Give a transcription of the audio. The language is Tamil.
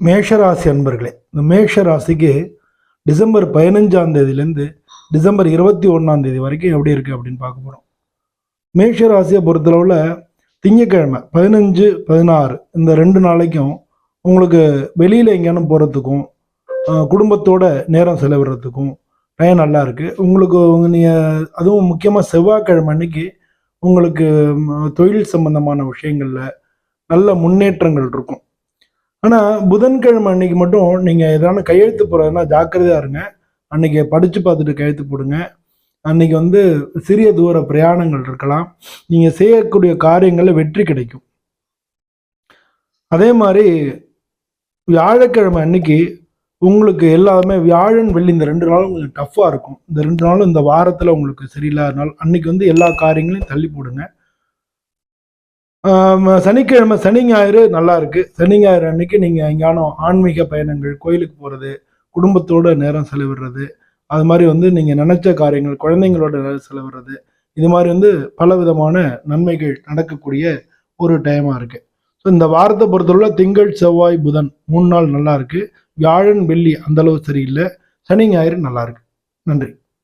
மேஷராசி அன்பர்களே இந்த மேஷராசிக்கு டிசம்பர் பதினஞ்சாம் தேதியிலேருந்து டிசம்பர் இருபத்தி ஒன்றாம் தேதி வரைக்கும் எப்படி இருக்குது அப்படின்னு பார்க்க போகிறோம் மேஷராசியை பொறுத்தளவில் திங்கக்கிழமை பதினஞ்சு பதினாறு இந்த ரெண்டு நாளைக்கும் உங்களுக்கு வெளியில் எங்கேயானும் போகிறதுக்கும் குடும்பத்தோட நேரம் செலவிடுறதுக்கும் டைம் நல்லா இருக்குது உங்களுக்கு நீங்கள் அதுவும் முக்கியமாக செவ்வாய்க்கிழமை அன்னைக்கு உங்களுக்கு தொழில் சம்பந்தமான விஷயங்களில் நல்ல முன்னேற்றங்கள் இருக்கும். ஆனால் புதன்கிழமை அன்னைக்கு மட்டும் நீங்கள் எதனா கையெழுத்து போகிறதுனா ஜாக்கிரதையாக இருங்க. அன்னைக்கு படித்து பார்த்துட்டு கையெழுத்து போடுங்க. அன்னைக்கு வந்து சிறிய தூர பிரயாணங்கள் இருக்கலாம். நீங்கள் செய்யக்கூடிய காரியங்களில் வெற்றி கிடைக்கும். அதே மாதிரி வியாழக்கிழமை அன்னைக்கு உங்களுக்கு எல்லாமே வியாழன் வெள்ளி இந்த ரெண்டு நாளும் உங்களுக்கு டஃப்பாக இருக்கும். இந்த ரெண்டு நாளும் இந்த வாரத்தில் உங்களுக்கு சரியில்லாத நாள் அன்னைக்கு வந்து எல்லா காரியங்களையும் தள்ளி போடுங்க. சனிக்கிழமை சனி ஞாயிறு நல்லா இருக்கு. சனி ஞாயிறு அன்னைக்கு நீங்கள் எங்கேயானோ ஆன்மீக பயணங்கள் கோயிலுக்கு போகிறது குடும்பத்தோட நேரம் செலவிடுறது அது மாதிரி வந்து நீங்கள் நினைச்ச காரியங்கள் குழந்தைங்களோட நேரம் செலவிடுறது இது மாதிரி வந்து பல விதமான நன்மைகள் நடக்கக்கூடிய ஒரு டைமாக இருக்கு. ஸோ இந்த வாரத்தை பொறுத்தவரை திங்கள் செவ்வாய் புதன் மூணு நாள் நல்லா இருக்கு. வியாழன் வெள்ளி அந்த அளவு சரியில்லை. சனி ஞாயிறு நல்லா இருக்கு. நன்றி.